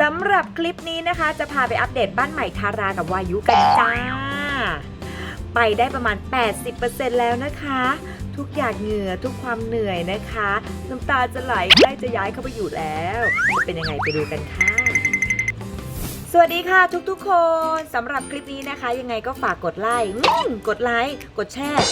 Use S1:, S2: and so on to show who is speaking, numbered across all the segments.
S1: สำหรับคลิปนี้นะคะ จะพาไปอัปเดตบ้านใหม่ทารากับวายุกันจ้า ไปได้ประมาณ 80%แล้วนะคะ ทุกอย่างเหงื่อทุกความเหนื่อยนะคะน้ำตาจะไหลใกล้จะย้ายเข้าไปอยู่แล้ว จะเป็นยังไงไปดูกันค่ะ สวัสดีค่ะทุกๆ คนสำหรับคลิปนี้นะคะ ยังไงก็ฝากกดไลค์กดไลค์กดแชร์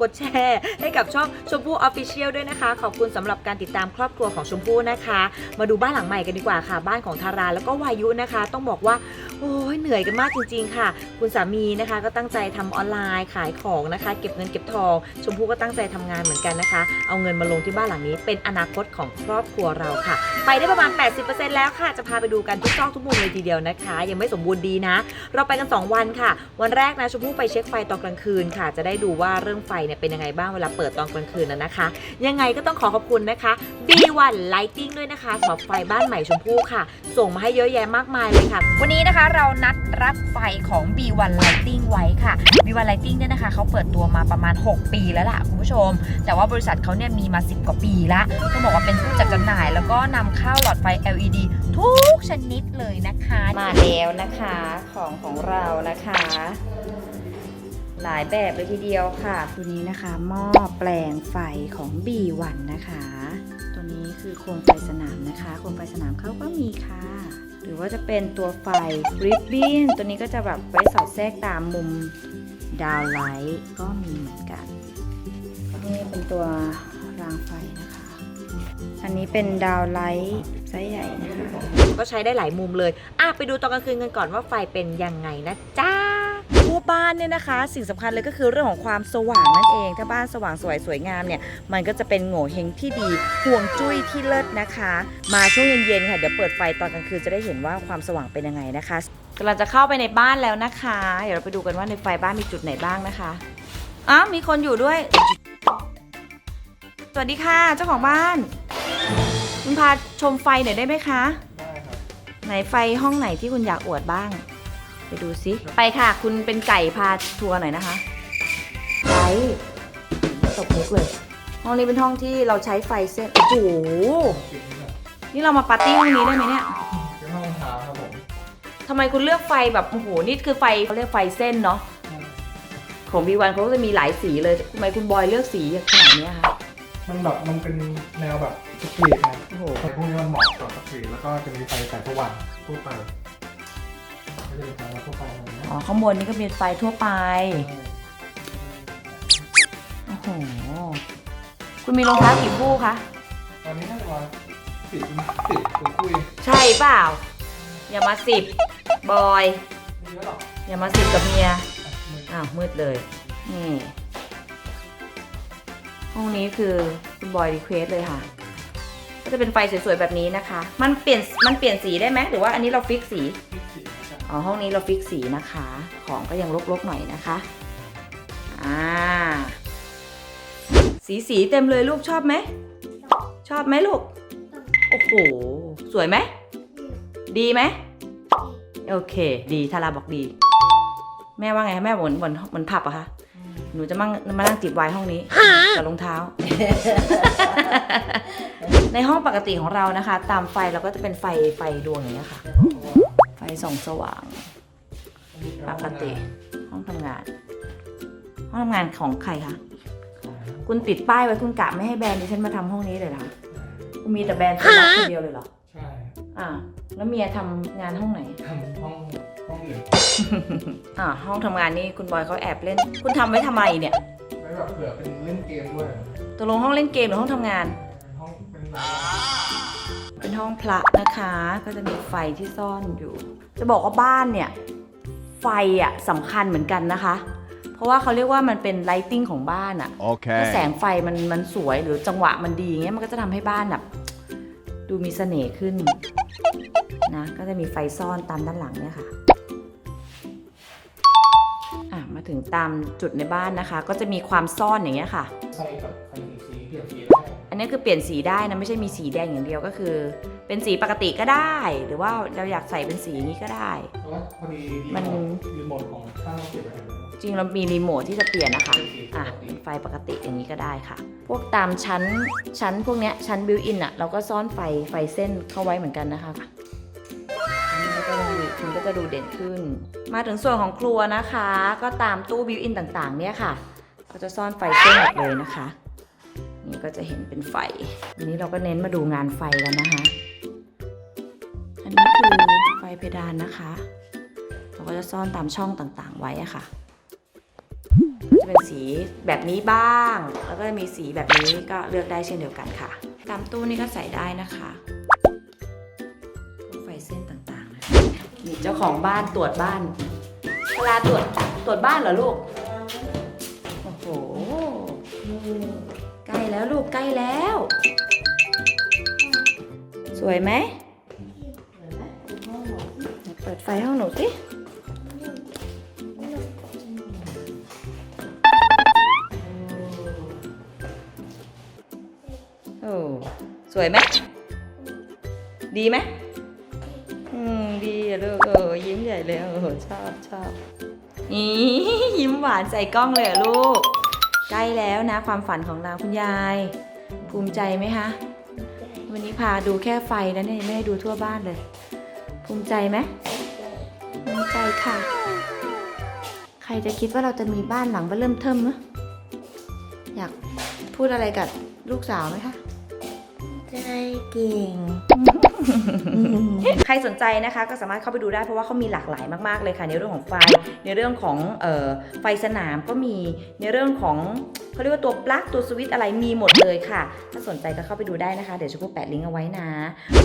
S1: กดแชร์ ให้กับช่องชมพู่ออฟฟิเชียลด้วยนะคะ ขอบคุณสำหรับการติดตามครอบครัวของชมพู่นะคะ มาดูบ้านหลังใหม่กันดีกว่าค่ะ บ้านของทาราแล้วก็วายุนะคะ ต้องบอกว่าโอ้ยเหนื่อยกันมากจริงๆค่ะ คุณสามีนะคะ ก็ตั้งใจทำออนไลน์ขายของนะคะ เก็บเงินเก็บทอง ชมพู่ก็ตั้งใจทำงานเหมือนกันนะคะ เอาเงินมาลงที่บ้านหลังนี้ เป็นอนาคตของครอบครัวเราค่ะ ไปได้ประมาณ 80%แล้วค่ะจะพาไปดูกันทุกซอกทุกมุมเลยทีเดียวนะคะ ยังไม่สมบูรณ์ดีนะ เราไปกัน 2 วันค่ะ วันแรกนะชมพู่ไปเช็คไฟตอนกลางคืนค่ะ จะได้ดูว่าเรื่องไฟเนี่ยเป็นยังไงบ้างเวลาเปิดตอนกลางคืนนะนะคะ ยังไงก็ต้องขอขอบคุณนะคะ B1 Lighting ด้วยนะคะสำหรับไฟบ้านใหม่ชมพู่ค่ะ ส่งมาให้เยอะแยะมากมายเลยค่ะ วันนี้นะคะเรานัดรับไฟของ B1 Lighting ไว้ค่ะ B1 Lighting เนี่ยนะคะเขาเปิดตัวมาประมาณ 6 ปีแล้วล่ะคุณผู้ชม แต่ว่าบริษัทเขาเนี่ยมีมา 10 กว่าปีละต้องบอกว่าเป็นผู้จัดจำหน่าย แล้วก็นำเข้าหลอดไฟ LED ทุกชนิดเลยนะคะ มาแล้วนะคะของของเรานะคะ หลายแบบเลยทีเดียวค่ะ ตัวนี้นะคะหม้อแปลงไฟของ B1 นะคะ ตัวนี้คือโคมไฟสนามนะคะโคมไฟสนามเขาก็มีค่ะหรือว่าจะเป็นตัวไฟริบบิ้นตัวนี้ก็จะแบบไว้สอดแทรกตามมุม ดาวไลท์ก็มีเหมือนกัน นี่เป็นตัวรางไฟนะคะ อันนี้เป็นดาวไลท์ไซส์ใหญ่นะคะก็ใช้ได้หลายมุมเลยอะไปดูตอนกลางคืนกันก่อนว่าไฟเป็นยังไงนะจ้าทั่วบ้านเนี่ยนะคะ สิ่งสำคัญเลยก็คือเรื่องของความสว่างนั่นเอง ถ้าบ้านสว่างสวยสวยงามเนี่ย มันก็จะเป็นโง่เฮงที่ดีห่วงจุ้ยที่เลิศนะคะ มาช่วงเย็นๆค่ะ เดี๋ยวเปิดไฟตอนกลางคืนจะได้เห็นว่าความสว่างเป็นยังไงนะคะ กำลังจะเข้าไปในบ้านแล้วนะคะ เดี๋ยวเราไปดูกันว่าในไฟบ้านมีจุดไหนบ้างนะคะอ้าวมีคนอยู่ด้วย สวัสดีค่ะ เจ้าของบ้านคุณพาชมไฟหน่อยได้ไหมคะ
S2: ได้ครับ
S1: ไหนไฟห้องไหนที่คุณอยากอวดบ้าง ไปดูซิ ไปค่ะ คุณเป็นไก่พาทัวร์หน่อยนะคะไฟตกมุกเลย ห้องนี้เป็นห้องที่เราใช้ไฟเส้น โอ้โห
S2: ปิดนี่แหละ
S1: นี่เรามาปาร์ตี้ห้องนี้ได้ไหมเนี่ย
S2: ทำ
S1: ไมคุณเลือกไฟแบบโอ้โหนี่คือไฟเขาเรียกไฟเส้นเนาะของวีวันเขาก็จะมีหลายสีเลยทำไมคุณบอยเลือกสีขนาดเนี้ยคะ
S2: มันแบบมันเป็นแนวแบบสตรีทไง
S1: โอ้โห
S2: ไฟพวกนี้มันเหมาะกับสตรีทแล้วก็จะมีไฟแสงสว่างทั่วไปก็จะเป็นไฟทั่วไปอะไรเงี้ย
S1: อ๋อข้างบนนี่ก็มีไฟทั่วไปโอ้โหคุณมีรองเท้ากี่คู่คะ
S2: ตอนนี้น่าจะประมาณสิบสิบตัวคุย
S1: ใช่เปล่า อย่ามาสิบ บอย
S2: ไม่เยอะหรอก
S1: อย่ามาสิบกับเมีย
S2: อะมือ
S1: อ้าว มืดเลย นี่ ห้องนี้คือคุณบอยรีเควสเลยค่ะ ก็จะเป็นไฟสวยๆ แบบนี้นะคะ มันเปลี่ยน มันเปลี่ยนสีได้ไหม หรือว่าอันนี้เราฟิกสี
S2: ที่สิบนะครับ
S1: อ๋อ ห้องนี้เราฟิกสีนะคะ ของก็ยังรกๆ หน่อยนะคะ อ่า สีสีเต็มเลยลูกชอบไหม ชอบไหมลูก โอ้โห สวยไหม ดีไหม โอเค ดีทาราบอกดี แม่ว่าไงคะแม่เหมือนเหมือนเหมือนผับอะคะหนูจะมั่งมานั่งจิบไวน์ห้องนี้กับรองเท้า ในห้องปกติของเรานะคะ ตามไฟเราก็จะเป็นไฟไฟดวงอย่างนี้ยค่ะ ไฟส่องสว่าง ปกติห้องทำงาน ห้องทำงานของใครคะคุณติดป้ายไว้คุณกะไม่ให้แบรนด์ดิฉันมาทำห้องนี้เลยเหรอคะคุณมีแต่แบรนด์คนรักคนเดียวเลยเหรอ
S2: ใช่
S1: อ่า แล้วเมียทำงานห้องไหน
S2: ทำห้องห้องอื่น
S1: อ่าห้องทำงานนี่คุณบอยเขาแอบเล่น คุณทำไว้ทำไมเนี่ย
S2: ไว้แบบเผื่อเป็นเล่นเกมด้วย
S1: ตกลงห้องเล่นเกมหรือห้องทำงาน
S2: เป็นห้องเป็นร้าน
S1: เป็นห้องพระนะคะ ก็จะมีไฟที่ซ่อนอยู่ จะบอกว่าบ้านเนี่ย ไฟอะสำคัญเหมือนกันนะคะ เพราะว่าเขาเรียกว่ามันเป็นไลติงของบ้านอะถ้าแส
S3: Okay.
S1: งไฟมันมันสวยหรือจังหวะมันดีอย่างเงี้ยมันก็จะทำให้บ้านแบบดูมีเสน่ห์ขึ้น นะก็จะมีไฟซ่อนตามด้านหลังเนี่ยค่ะอะ มาถึงตามจุดในบ้านนะคะ ก็จะมีความซ่อนอย่างเงี้ยค่ะ
S2: ใส่กับไฟสีเปลี่ยนสีได้
S1: อันนี้คือเปลี่ยนสีได้นะไม่ใช่มีสีแดงอย่างเดียวก็คือ เป็นสีปกติก็ได้ หรือว่าเราอยากใส่เป็นสีนี้ก็ได้
S2: เพราะว่าพอดี
S1: มัน
S2: รีโมทของข้างเราเก็บไว้ให้แล้ว
S1: จริงเรามีรีโมทที่จะเปลี่ยนนะคะ
S2: เป็นสีป
S1: อะ
S2: กติ
S1: เป็นไฟปกติอย่างนี้ก็ได้ค่ะ พวกตามชั้นชั้นพวกเนี้ยชั้นบิวอินอะเราก็ซ่อนไฟไฟเส้นเข้าไว้เหมือนกันนะคะ ก็จะดูเด่นขึ้น มาถึงส่วนของครัวนะคะ ก็ตามตู้บิวอินต่างๆ เนี่ยค่ะ ก็จะซ่อนไฟเส้นหมดเลยนะคะ นี่ก็จะเห็นเป็นไฟวันนี้เราก็เน้นมาดูงานไฟกันนะคะ อันนี้คือไฟเพดานนะคะ เราก็จะซ่อนตามช่องต่างๆ ไว้อะค่ะจะเป็นสีแบบนี้บ้าง แล้วก็จะมีสีแบบนี้ก็เลือกได้เช่นเดียวกันค่ะ ตามตู้นี่ก็ใส่ได้นะคะ นี่เจ้าของบ้านตรวจบ้านเวลาตรวจตรวจบ้านเหรอลูก โอ้โห ใกล้แล้วลูกใกล้แล้ว สวยไหมเปิดไฟห้องหนูสิโอ้สวยไหม ดีไหม มดีอะลูกเออยิ้มใหญ่เลยเออชอบชอบอียิ้มหวานใส่กล้องเลยอะลูก ใกล้แล้วนะ ความฝันของเราคุณยาย ภูมิใจไหมคะวันนี้พาดูแค่ไฟแล้วเนี่ยไม่ได้ดูทั่วบ้านเลย ภูมิใจไหมภูมิใจค่ะ ใครจะคิดว่าเราจะมีบ้านหลังเริ่มเทิมนะอยากพูดอะไรกับลูกสาวไหมคะ
S4: ใจเก่ง
S1: ใครสนใจนะคะก็สามารถเข้าไปดูได้เพราะว่าเขามีหลากหลายมากๆเลยค่ะ ในเรื่องของไฟ ในเรื่องของออไฟสนามก็มีในเรื่องของเขาเรียกว่าตัวปลั๊กตัวสวิตช์อะไรมีหมดเลยค่ะ ถ้าสนใจก็เข้าไปดูได้นะคะ เดี๋ยวชมพู่แปะลิงก์เอาไว้นะ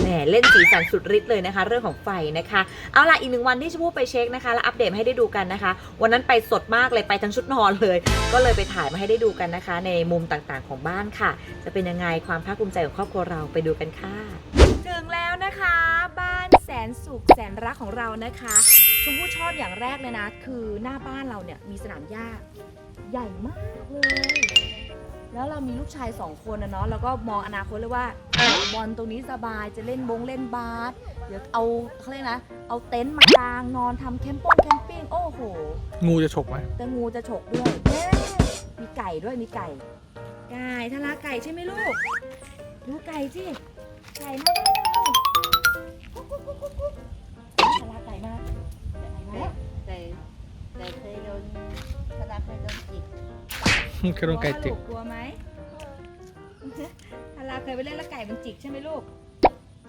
S1: แหมเล่นสีสันสุดฤทธิ์เลยนะคะ เรื่องของไฟนะคะ เอาล่ะอีกหนึ่งวันที่ชมพู่ไปเช็คนะคะ และอัปเดตให้ได้ดูกันนะคะ วันนั้นไปสดมากเลยไปทั้งชุดนอนเลย ก็เลยไปถ่ายมาให้ได้ดูกันนะคะ ในมุมต่างๆของบ้านค่ะ จะเป็นยังไงความภาคภูมิใจของครอบครัวเราไปดูกันค่ะ ถึงแล้วนะคะ บ้านแสนสุขแสนรักของเรานะคะชมพู่ชอบอย่างแรกเลยนะ คือหน้าบ้านเราเนี่ยมีสนามหญ้าใหญ่มากเลย แล้วเรามีลูกชายสองคนนะเนาะแล้วก็มองอนาคตเลยว่าบอลตรงนี้สบายจะเล่นบงเล่นบาสเดี๋ยวเอาเขาเรียกนะเอาเต็นท์มากางนอนทำแคมปิ้งแคมปิ้งโอ้โห
S5: งูจะฉกไหม
S1: แต่งูจะฉกด้วยแม่มีไก่ด้วยมีไก่ ไก่ทาราไก่ใช่ไหมลูกดูไก่สิ ไก่มาแล้วกุ๊กกุ๊กกุ๊กกุ๊กกุ๊กทาราไก่มาไก่มาแล้ว
S4: แต่แต่เคยโดนกระดาษเคยโดนจิก
S5: กระโดงไก่จิก
S1: กลัวไหมทาราเคยไปเล่นแล้วไก่มันจิกใช่ไหมลูก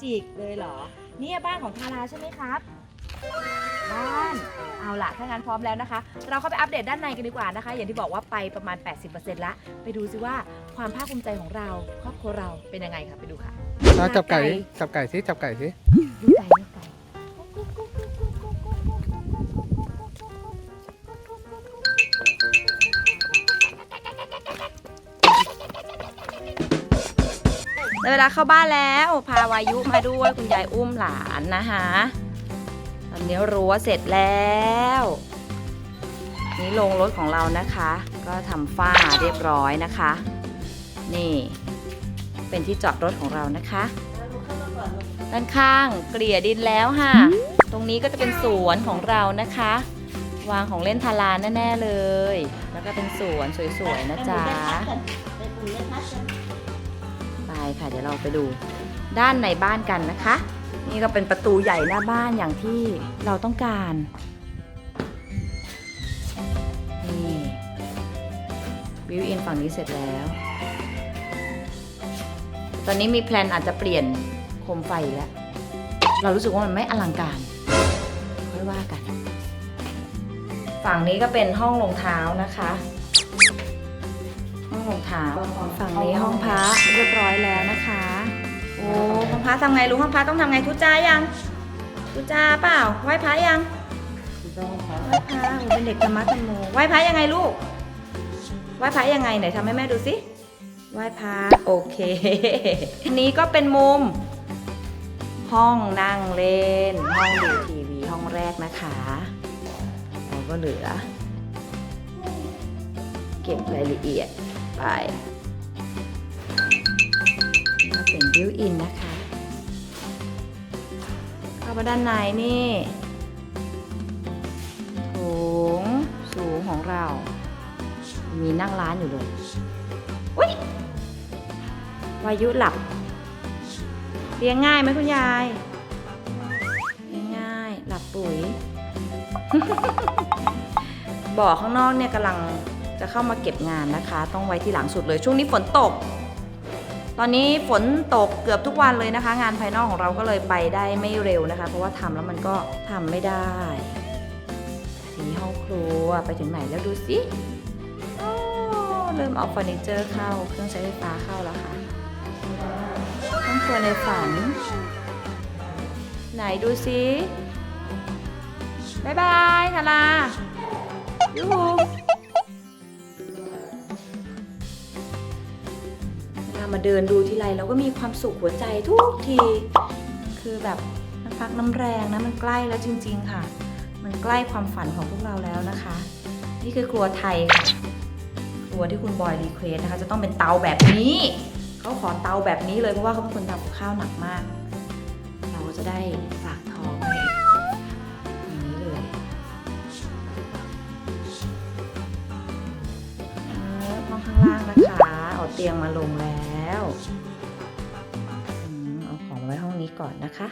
S1: จิกเลยเหรอเนี่ยบ้านของทาราใช่ไหมครับบ้านเอาล่ะ ถ้างั้นพร้อมแล้วนะคะ เราเข้าไปอัปเดตด้านในกันดีกว่านะคะ อย่างที่บอกว่าไปประมาณ 80%ละไปดูซิว่าความภาคภูมิใจของเรา ครอบครัวเราเป็นยังไงค่ะไปดูค่ะ
S5: อะจับไก่ดิจับไก่สิจับไก่สิ
S1: ดูไก่ดูไก่ได้เวลาเข้าบ้านแล้วพาวายุมาด้วยคุณยายอุ้มหลานนะคะตอนนี้รั้วเสร็จแล้ว นี่ลงรถของเรานะคะ ก็ทำฝ้าเรียบร้อยนะคะ นี่ เป็นที่จอดรถของเรานะคะ ด้านข้างเกลี่ยดินแล้วค่ะ ตรงนี้ก็จะเป็นสวนของเรานะคะ วางของเล่นทาราแน่ๆเลย แล้วก็เป็นสวนสวยๆนะจ๊ะ
S4: ไปกลุ่มเล่นพัดกัน
S1: ไปค่ะเดี๋ยวเราไปดูด้านในบ้านกันนะคะ นี่ก็เป็นประตูใหญ่หน้าบ้านอย่างที่เราต้องการนี่วิวอินฝั่งนี้เสร็จแล้ว ตอนนี้มีแพลนอาจจะเปลี่ยนโคมไฟอีกแล้ว เรารู้สึกว่ามันไม่อลังการค่อยว่ากัน ฝั่งนี้ก็เป็นห้องรองเท้านะคะ ห้องรองเท้าฝั่งนี้ห้องพระเรียบร้อยแล้วนะคะ โอ้ห้องพระทำไงลูกห้องพระต้องทำไงทุจ้ายังทุจ้าเปล่าไหว้พระยังไหว้พระโอ้เป็นเด็กธรรมะธรรมโมไหว้พระยังไงลูกไหว้พระยังไงไหนทำให้แม่ดูสิ ไหว้พระโอเคอันนี้ก็เป็นมุม ห้องนั่งเล่น ห้องดูทีวีห้องแรกนะคะเราก็เหลือ เก็บรายละเอียดไปก็เป็นบิวอินนะคะ เข้ามาด้านในนี่โถงสูงของเรา มีนั่งร้านอยู่เลยอุ้ย วายุหลับ เลี้ยงง่ายไหมคุณยาย เลี้ยงง่าย หลับปุ๋ย บ่อข้างนอกเนี่ยกำลังจะเข้ามาเก็บงานนะคะ ต้องไว้ที่หลังสุดเลย ช่วงนี้ฝนตก ตอนนี้ฝนตกเกือบทุกวันเลยนะคะ งานภายนอกของเราก็เลยไปได้ไม่เร็วนะคะ เพราะว่าทำแล้วมันก็ทำไม่ได้ทีนี้ห้องครัวไปถึงไหนแล้วดูสิเริ่มเอาเฟอร์นิเจอร์เข้าเครื่องใช้ไฟฟ้าเข้าแล้วค่ะ ห้องครัวในฝัน ไหนดูสิบายบายทารายูฮูเวลามาเดินดูทีไรเราก็มีความสุขหัวใจทุกที คือแบบน้ำพักน้ำแรงนะมันใกล้แล้วจริง ๆ ค่ะ มันใกล้ความฝันของพวกเราแล้วนะคะ นี่คือครัวไทยค่ะ ครัวที่คุณบอยรีเควสนะคะ จะต้องเป็นเตาแบบนี้ เขาขอเตาแบบนี้เลยเพราะว่าเขาเป็นคนทำกับข้าวหนักมาก เราจะได้ฝากท้องไว้อย่างนี้เลยเออห้องข้างล่างนะคะเอาเตียงมาลงแล้วเอาของไว้ห้องนี้ก่อนนะคะ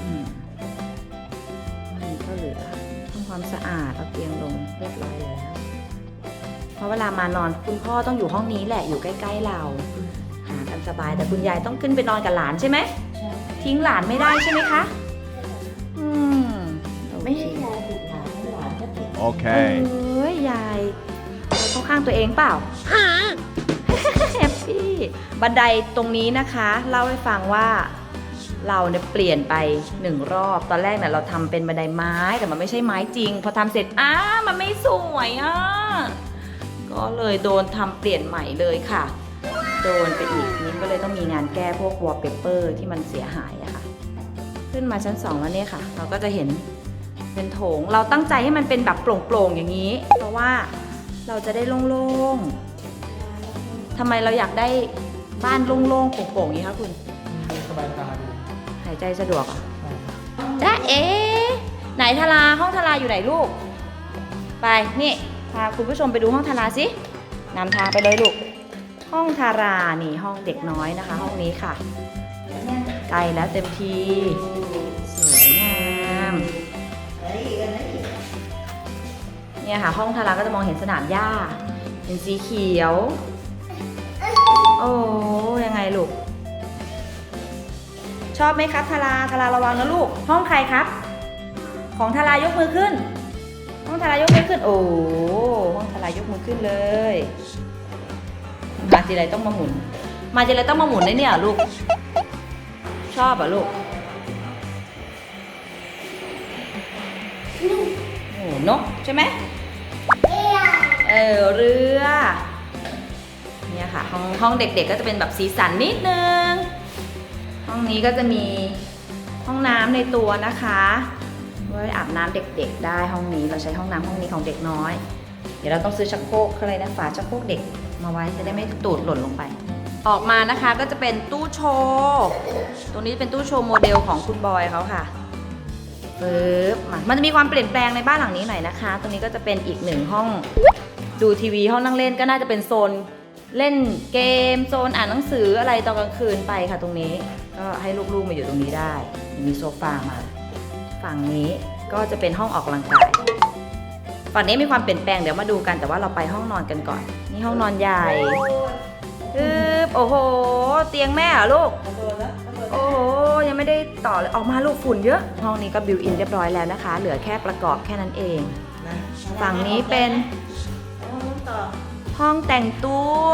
S1: อืมห้องนี้ก็เหลือทำความสะอาดเอาเตียงลงเรียบร้อยแล้ว เพราะเวลามานอนคุณพ่อต้องอยู่ห้องนี้แหละอยู่ใกล้ ๆเรา หากันสบายแต่คุณยายต้องขึ้นไปนอนกับหลานใช่ไหม
S4: ใช่
S1: ทิ้งหลานไม่ได้ใช่ไหมคะ อืมโอ
S4: ไม่
S1: เค
S4: ใช่ยายติดหลานหลานก็ติด
S1: เอ
S6: Okay. ้
S1: ยยายยายเข้าข้างตัวเองเปล่า แฮปปี้ บันไดตรงนี้นะคะ เล่าให้ฟังว่าเราเนี่ยเปลี่ยนไปหนึ่งรอบ ตอนแรกเนี่ยเราทำเป็นบันไดไม้แต่มันไม่ใช่ไม้จริง พอทำเสร็จอ้ามันไม่สวยอะ ก็เลยโดนทำเปลี่ยนใหม่เลยค่ะ โดนไปอีกนิ้ก็เลยต้องมีงานแก้พวกวอลเปเปอร์ที่มันเสียหายอะค่ะ ขึ้นมาชั้นสองแล้วเนี่ยค่ะ เราก็จะเห็นเป็นโถง เราตั้งใจให้มันเป็นแบบโปร่งๆอย่างนี้ เพราะว่าเราจะได้โล่งๆทำไมเราอยากได้บ้านโล่งๆโปร่งๆอย่างนี้คะคุณ
S2: สบายตาดี
S1: หายใจสะดวกอะจ้าเอ๋ไหนทาราห้องทาราอยู่ไหนลูก ไปนี่ พาคุณผู้ชมไปดูห้องทาราสินำทางไปเลยลูก ห้องทารานี่ห้องเด็กน้อยนะคะ ห้องนี้ค่ะใกลแล้วเต็มทีสวยงามเนี่ยค่ะ ห้องทาราก็จะมองเห็นสนามหญ้าเป็นสีเขียว โอ้ยังไงลูก ชอบไหมครับทาราทาราระวังนะลูก ห้องใครครับ ของทารายกมือขึ้น ห้องทารายกมือขึ้น โอ้ห้องทารายกมือขึ้นเลยมาทีไรต้องมาหมุน มาทีไรต้องมาหมุนเลยเนี่ยเหรอลูก ชอบเหรอะลูกโอ้นกใช่ไหมเออเรือเนี่ยค่ะห้องห้องเด็กๆก็จะเป็นแบบสีสันนิดนึง ห้องนี้ก็จะมีห้องน้ำในตัวนะคะ ไว้อาบน้ำเด็ก ๆ ได้ห้องนี้เราใช้ห้องน้ำห้องนี้ของเด็กน้อย เดี๋ยวเราต้องซื้อชักโครกอะไรนะฝาชักโครกเด็กมาไว้จะได้ไม่ตูดหล่นลงไป ออกมานะคะก็จะเป็นตู้โชว์ตรงนี้เป็นตู้โชว์โมเดลของคุณบอยเขาค่ะปึ๊บมามันจะมีความเปลี่ยนแปลงในบ้านหลังนี้หน่อยนะคะ ตรงนี้ก็จะเป็นอีกหนึ่งห้องดูทีวีห้องนั่งเล่นก็น่าจะเป็นโซนเล่นเกมโซนอ่านหนังสืออะไรตอนกลางคืนไปค่ะตรงนี้ ก็ให้ลูกๆมาอยู่ตรงนี้ได้ มีโซฟามา ฝั่งนี้ก็จะเป็นห้องออกกำลังกายฝั่งนี้มีความเปลี่ยนแปลงเดี๋ยวมาดูกันแต่ว่าเราไปห้องนอนกันก่อน นี่ห้องนอนใหญ่อึบโอ้โห เตียงแม่เหรอลูกโอ้โหยังไม่ได้ต่อเลยออกมาลูกฝุ่นเยอะ ห้องนี้ก็บิวอินเรียบร้อยแล้วนะคะ เหลือแค่ประกอบแค่นั้นเองฝั่งนี้เป็นห้องแต่งตัว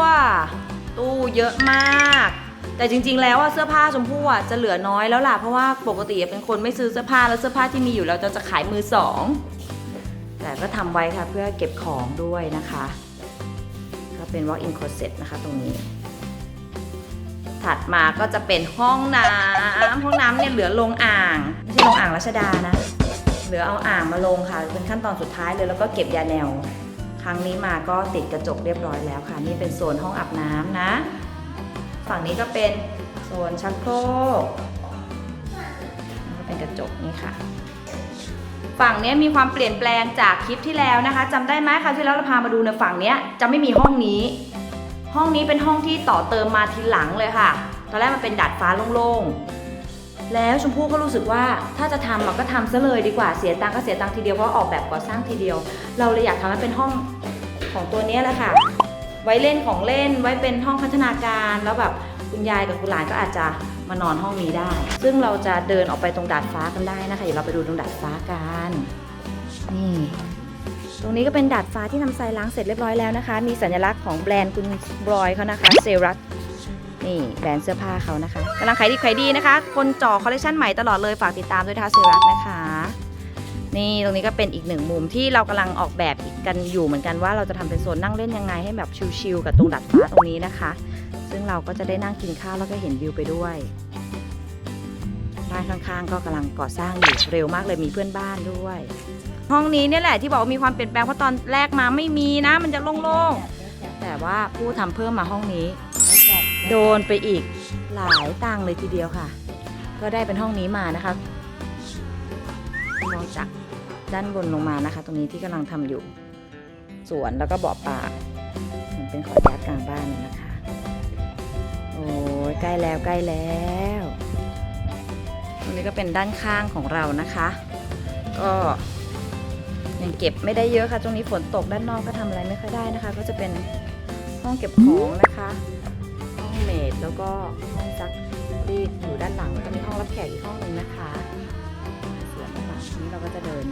S1: ตู้เยอะมาก แต่จริง ๆ แล้วอะเสื้อผ้าชมพู่อะจะเหลือน้อยแล้วล่ะเพราะว่าปกติเป็นคนไม่ซื้อเสื้อผ้าแล้วเสื้อผ้าที่มีอยู่แล้วจะจะขายมือสองแต่ก็ทำไว้ค่ะเพื่อเก็บของด้วยนะคะ ก็เป็น walk in closet นะคะตรงนี้ ถัดมาก็จะเป็นห้องน้ำห้องน้ำเนี่ยเหลือลงอ่างไม่ใช่ลงอ่างรัชดานะ เหลือเอาอ่างมาลงค่ะเป็นขั้นตอนสุดท้ายเลยแล้วก็เก็บยาแนว ครั้งนี้มาก็ติดกระจกเรียบร้อยแล้วค่ะ นี่เป็นโซนห้องอาบน้ำนะ ฝั่งนี้ก็เป็นโซนชักโครกเป็นกระจกนี่ค่ะ ฝั่งนี้มีความเปลี่ยนแปลงจากคลิปที่แล้วนะคะจำได้ไหมคราวที่แล้วเราพามาดูในฝั่งนี้จะไม่มีห้องนี้ ห้องนี้เป็นห้องที่ต่อเติมมาทีหลังเลยค่ะ ตอนแรกมันเป็นดาดฟ้าโล่งๆ แล้วชมพู่ก็รู้สึกว่าถ้าจะทำก็ทำซะเลยดีกว่าเสียตังค์ก็เสียตังค์ทีเดียวเพราะออกแบบก่อสร้างทีเดียว เราเลยอยากทำให้เป็นห้องของตัวนี้แหละค่ะ ไว้เล่นของเล่น ไว้เป็นห้องพัฒนาการแล้วแบบคุณยายกับคุณหลานก็อาจจะมานอนห้องนี้ได้ ซึ่งเราจะเดินออกไปตรงดาดฟ้ากันได้นะคะเดี๋ยวเราไปดูตรงดาดฟ้ากันนี่ตรงนี้ก็เป็นดาดฟ้าที่ทำทรายล้างเสร็จเรียบร้อยแล้วนะคะ มีสัญลักษณ์ของแบรนด์คุณบรอยเขานะคะเซรัตนี่แบรนด์เสื้อผ้าเขานะคะกำลังขายดีขายดีนะคะ คนจ่อคอลเลคชันใหม่ตลอดเลยฝากติดตามด้วยนะคะเซรัตนะคะ นี่ตรงนี้ก็เป็นอีกหนึ่งมุมที่เรากำลังออกแบบกันอยู่เหมือนกันว่าเราจะทำเป็นโซนนั่งเล่นยังไงให้แบบชิลๆกับตรงดัดฟ้าตรงนี้นะคะ ซึ่งเราก็จะได้นั่งกินข้าวแล้วก็เห็นวิวไปด้วยบ้านข้างๆ ก็กำลังก่อสร้างอยู่เร็วมากเลยมีเพื่อนบ้านด้วย ห้องนี้เนี่ยแหละที่บอกว่ามีความเปลี่ยนแปลงเพราะตอนแรกมาไม่มีนะ มันจะโล่งๆแต่ว่าผู้ทำเพิ่มมาห้องนี้ โดนไปอีกหลายตังเลยทีเดียวค่ะ ก็ได้เป็นห้องนี้มานะคะมองจาก ด้านบนลงมานะคะ ตรงนี้ที่กำลังทำอยู่ สวนแล้วก็บ่อปลาเหมือนเป็นขอยาร์ดกลางบ้านนะคะ โอ้ยใกล้แล้วใกล้แล้วตรงนี้ก็เป็นด้านข้างของเรานะคะ ก็ยังเก็บไม่ได้เยอะค่ะ ตรงนี้ฝนตกด้านนอกก็ทำอะไรไม่ค่อยได้นะคะ ก็จะเป็นห้องเก็บของนะคะ ห้องเมดแล้วก็ห้องซักรีดอยู่ด้านหลังแล้วก็มีห้องรับแขกอีกห้องหนึ่งนะคะ นี้เราก็จะเดิน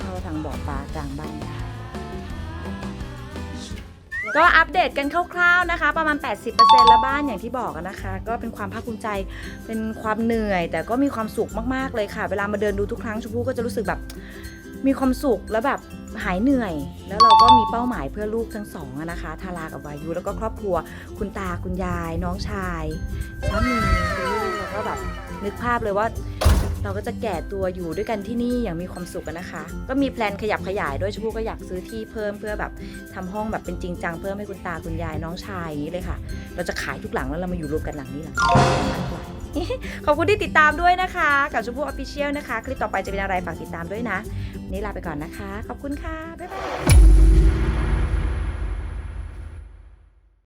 S1: เข้าทางบ่อปลากลางบ้านก็อัปเดตกันคร่าวๆนะคะ ประมาณ 80%แล้วบ้านอย่างที่บอกนะคะ ก็เป็นความภาคภูมิใจเป็นความเหนื่อย แต่ก็มีความสุขมากๆเลยค่ะ เวลามาเดินดูทุกครั้งชมพู่ก็จะรู้สึกแบบมีความสุขแล้วแบบหายเหนื่อย แล้วเราก็มีเป้าหมายเพื่อลูกทั้งสองนะคะ ทารากับวายุแล้วก็ครอบครัว คุณตาคุณยาย น้องชายสามีลูกแล้วก็แบบนึกภาพเลยว่า เราก็จะแก่ตัวอยู่ด้วยกันที่นี่อย่างมีความสุขกันนะคะ ก็มีแพลนขยับขยายด้วยชมพู่ก็อยากซื้อที่เพิ่มเพื่อแบบทำห้องแบบเป็นจริงจังเพิ่มให้คุณตาคุณยายน้องชายอย่างนี้เลยค่ะ เราจะขายทุกหลังแล้วเรามาอยู่รวมกันหลังนี้หลังขอบคุณที่ติดตามด้วยนะคะ กับชมพู่ออฟฟิเชียลนะคะ คลิปต่อไปจะเป็นอะไรฝากติดตามด้วยนะ นี่ลาไปก่อนนะคะ ขอบคุณค่ะ บ๊ายบาย